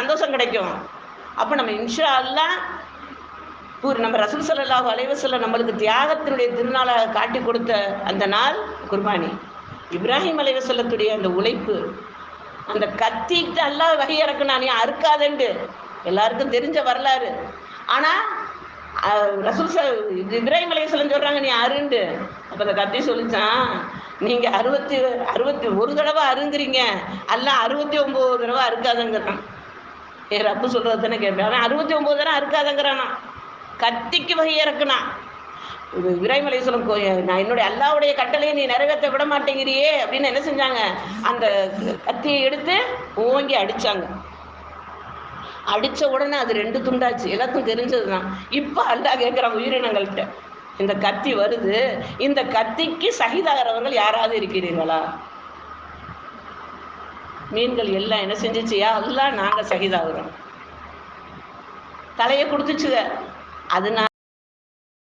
சந்தோஷம் கிடைக்கும். அப்போ நம்ம இன்ஷா அல்லா ஒரு நம்ம ரசூல் ஸல்லல்லாஹு அலைவசல்ல நம்மளுக்கு தியாகத்தினுடைய திருநாளாக காட்டி கொடுத்த அந்த நாள் குர்பானி. இப்ராஹிம் அலைவசல்லத்துடைய அந்த உழைப்பு அந்த கத்திட்டு அல்லாஹ் வகை இறக்குனா நீ அறுக்காதண்டு எல்லாருக்கும் தெரிஞ்ச வரலாறு. ஆனால் ரசூல் ச இப்ராஹிம் அலைவசல்லம் சொல்கிறாங்க நீ அருண்டு அப்போ அந்த கத்தி சொல்லிச்சான் நீங்கள் அறுபத்தி அறுபத்தி ஒரு தடவை அருங்குறீங்க எல்லாம் அறுபத்தி ஒம்பது தடவை அறுக்காதங்கிறான் ஏ ரப்பு சொல்கிறது தானே கேட்பேன். அவன் அறுபத்தி ஒம்பது தானே அறுக்காதங்கிறானா கத்திக்கு வகை இறக்குனான் இது விரைமலை நான் என்னுடைய அல்லாவுடைய கட்டளையை நீ நிறைவேற்ற விட மாட்டேங்கிறியே அப்படின்னு என்ன செஞ்சாங்க? அந்த கத்தியை எடுத்து ஓங்கி அடிச்சாங்க. அடிச்ச உடனே அது ரெண்டு துண்டாச்சு. எல்லாத்துக்கும் தெரிஞ்சது தான் இப்போ அல்லா கேட்குறான் உயிரினங்கள்கிட்ட இந்த கத்தி வருது. இந்த கத்திக்கு சகிதாகிறவர்கள் யாராவது இருக்கிறீர்களா? மீன்கள் எல்லாம் என்ன செஞ்சுச்சியா எல்லாம் நாங்கள் சகிதாகிறோம். தலையை கொடுத்துச்சுங்க. அதனால